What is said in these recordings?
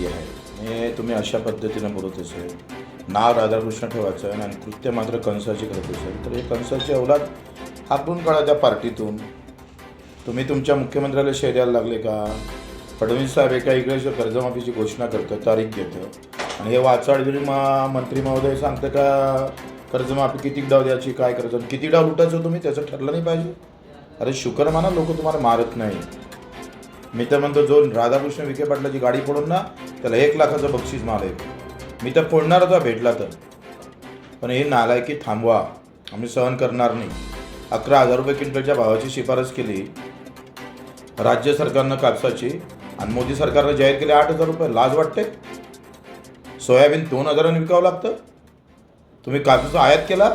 केली आहे. हे तुम्ही अशा पद्धतीनं बोलत असेल. नाव राधाकृष्ण ठेवायचं आणि कृत्य मात्र कंसाची करत असेल. तर हे कंसाची अवलाद हाकून काढा त्या पार्टीतून तुम्ही तुमच्या मुख्यमंत्र्याला शेअर द्यायला लागले का? फडणवीस साहेब एका इकडे कर्जमाफीची घोषणा करतं तारीख घेतं आणि हे वाचाडगिरी मा मंत्री महोदय सांगतं का कर्जमाफी किती डाव द्यायची काय करायचं? किती डाव लुटायचं तुम्ही? त्याचं ठरलं नाही पाहिजे. अरे शुक्रमाना लोक तुम्हाला मारत नाही मी तर म्हणतो जो राधाकृष्ण विखे पाटलाची गाडी फोडून ना त्याला एक लाखाचं बक्षीस माल आहे मी तर फोडणार होता भेटला तर. पण हे नालायकी थांबवा आम्ही सहन करणार नाही. अकरा हजार रुपये क्विंटलच्या भावाची शिफारस केली. राज्य सरकारनं कापसाची आणि मोदी सरकारनं जाहीर केले आठ हजार रुपये. लाज वाटते? सोयाबीन दोन हजारांनी विकावं लागतं? तुम्ही कापसाचा आयात केला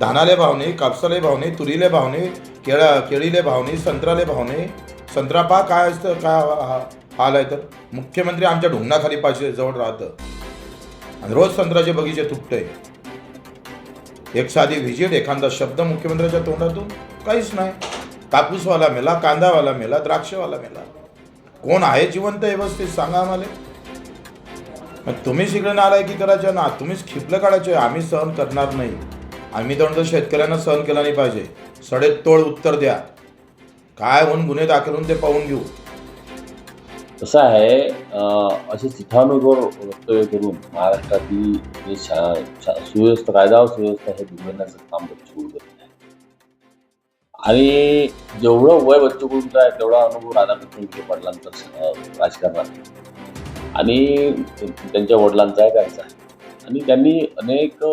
धानाले भाव नाही कापसाले भाव नाही तुरीले भाव नाही केळा केळीले भाव नाही भावने भाव नाही. संत्रापा काय असतं? काय हाल आहे तर? मुख्यमंत्री आमच्या ढुंगणाखाली पाचशे जवळ राहतं. आणि रोज संत्र्याचे बगीचे तुटते एक साधी व्हिजिट एखादा शब्द मुख्यमंत्र्याच्या तोंडातून काहीच नाही. कापूसवाला मेला कांदावाला मेला द्राक्षवाला मेला. कोण आहे जिवंत व्यवस्थित सांगा आम्हाला. मग तुम्हीच इकडे नालायकी करायचं ना तुम्हीच खिपलं काढायचं आम्ही सहन करणार नाही. आम्ही तर शेतकऱ्यांना सहन केला नाही पाहिजे. सडेतोड उत्तर द्या. काय होऊन गुन्हे दाखल होऊन ते पाहून घेऊ. कसं आहे असे चिथावणीवर वक्तव्य करून महाराष्ट्रातील जे सुव्यवस्था कायदा व सुव्यवस्था हे बिघडण्याचं काम बच्चू करत आहे आणि जेवढं वय बच्चू कडूंचं आहे तेवढा अनुभव राधाकृष्ण विखे पाटलांचा राजकारणात. आणि त्यांच्या वडिलांचा आहे त्यांचा आहे. आणि त्यांनी अनेक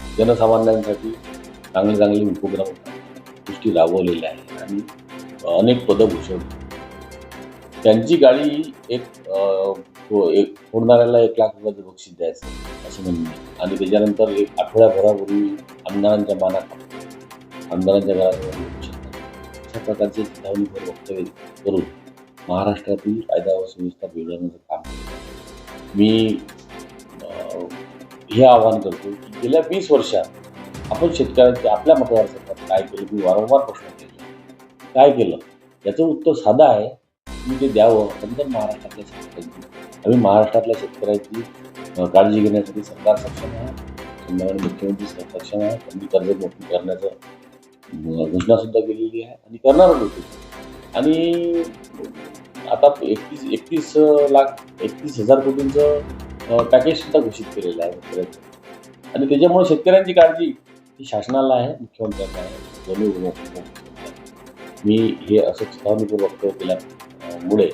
जनसामान्यांसाठी चांगले चांगले उपक्रम गोष्टी राबवलेल्या आहेत आणि अनेक पदं भूषवली. त्यांची गाडी एक हो, एक फोडणाऱ्याला एक लाख रुपयाचं बक्षीस द्यायचं असं म्हणणं आणि त्याच्यानंतर एक आठवड्याभरापूर्वी आमदारांच्या मानात आमदारांच्या घरात अशा प्रकारचे चिथावणीवर वक्तव्य करून महाराष्ट्रातील कायदा व सुव्यवस्था बिघडवण्याचं काम केलं मी हे आवाहन करतो की गेल्या वीस वर्षात आपण शेतकऱ्यांच्या आपल्या मतदारसंघात काय केलं मी वारंवार प्रश्न केला. काय केलं? याचं उत्तर साधं आहे. तुम्ही ते द्यावं नंतर महाराष्ट्रातल्या शेतकऱ्यांची. आम्ही महाराष्ट्रातल्या शेतकऱ्यांची काळजी घेण्यासाठी सरकार सक्षम आहे. सन्माननीय मुख्यमंत्री सक्षम आहे. त्यांनी कर्जमुक्ती करण्याचं घोषणासुद्धा केलेली आहे आणि करणारच होते आणि आता एकतीस एकतीस लाख एकतीस हजार कोटींचं पॅकेजसुद्धा घोषित केलेलं आहे. शेतकऱ्यांचं आणि त्याच्यामुळे शेतकऱ्यांची काळजी ही शासनाला आहे मुख्यमंत्र्यांना आहे दोन्ही उपमुख्यमंत्र्यांना मी हे असं चिथावणीपूर्वक वक्तव्य केल्यामुळे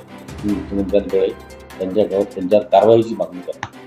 मी मुख्यमंत्र्यांकडे त्यांच्या त्यांच्यावर कारवाईची मागणी करतो.